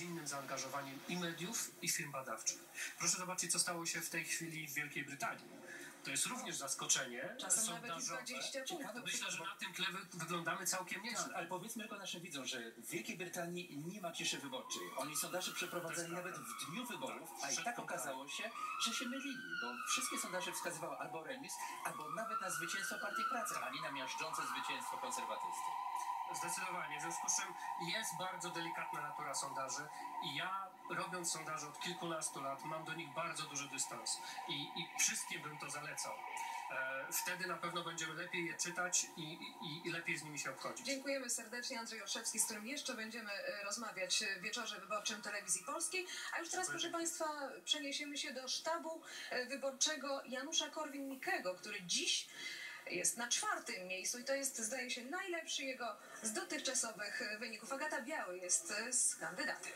z innym zaangażowaniem i mediów, i firm badawczych. Proszę zobaczyć, co stało się w tej chwili w Wielkiej Brytanii. To jest również zaskoczenie Czasem nawet sondażowe. 20 punktów. Myślę, że na tym tle wy- wyglądamy całkiem Tak, nieźle. ale powiedzmy tylko naszym widzom, że w Wielkiej Brytanii nie ma ciszy wyborczej. Oni sondaże przeprowadzali nawet w dniu wyborów, Tak, a i tak wyborami. okazało się, że się mylili, bo wszystkie sondaże wskazywały albo remis, albo nawet na zwycięstwo Partii Pracy, a nie na miażdżące zwycięstwo konserwatysty. Zdecydowanie. W związku z czym jest bardzo delikatna natura sondaży i ja robiąc sondaże od kilkunastu lat mam do nich bardzo duży dystans i, i wszystkim bym to zalecał. E, wtedy na pewno będziemy lepiej je czytać i, i, i lepiej z nimi się obchodzić. Dziękujemy serdecznie. Andrzej Olszewski, z którym jeszcze będziemy e, rozmawiać w wieczorze wyborczym Telewizji Polskiej. A już teraz, proszę Państwa, przeniesiemy się do sztabu e, wyborczego Janusza Korwin-Mikkego, który dziś jest na czwartym miejscu i to jest, zdaje się, najlepszy jego z dotychczasowych wyników. Agata Biały jest z kandydatem.